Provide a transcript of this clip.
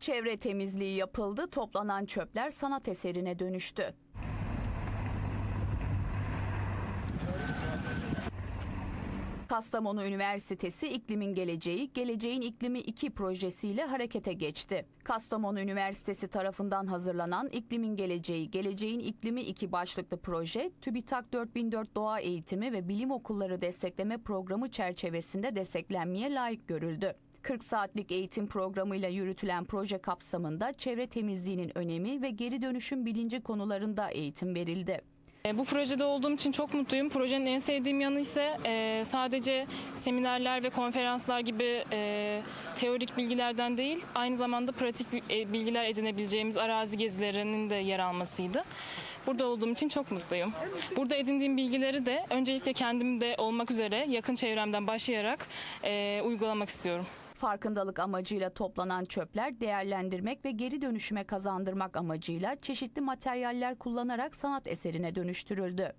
Çevre temizliği yapıldı, toplanan çöpler sanat eserine dönüştü. Kastamonu Üniversitesi İklimin Geleceği, Geleceğin İklimi 2 projesiyle harekete geçti. Kastamonu Üniversitesi tarafından hazırlanan İklimin Geleceği, Geleceğin İklimi 2 başlıklı proje, TÜBİTAK 4004 Doğa Eğitimi ve Bilim Okulları Destekleme Programı çerçevesinde desteklenmeye layık görüldü. 40 saatlik eğitim programıyla yürütülen proje kapsamında çevre temizliğinin önemi ve geri dönüşüm bilinci konularında eğitim verildi. E, Bu projede olduğum için çok mutluyum. Projenin en sevdiğim yanı ise e, sadece seminerler ve konferanslar gibi e, teorik bilgilerden değil, aynı zamanda pratik bi- bilgiler edinebileceğimiz arazi gezilerinin de yer almasıydı. Burada olduğum için çok mutluyum. Burada edindiğim bilgileri de öncelikle kendimde olmak üzere yakın çevremden başlayarak uygulamak istiyorum. Farkındalık amacıyla toplanan çöpler değerlendirmek ve geri dönüşüme kazandırmak amacıyla çeşitli materyaller kullanarak sanat eserine dönüştürüldü.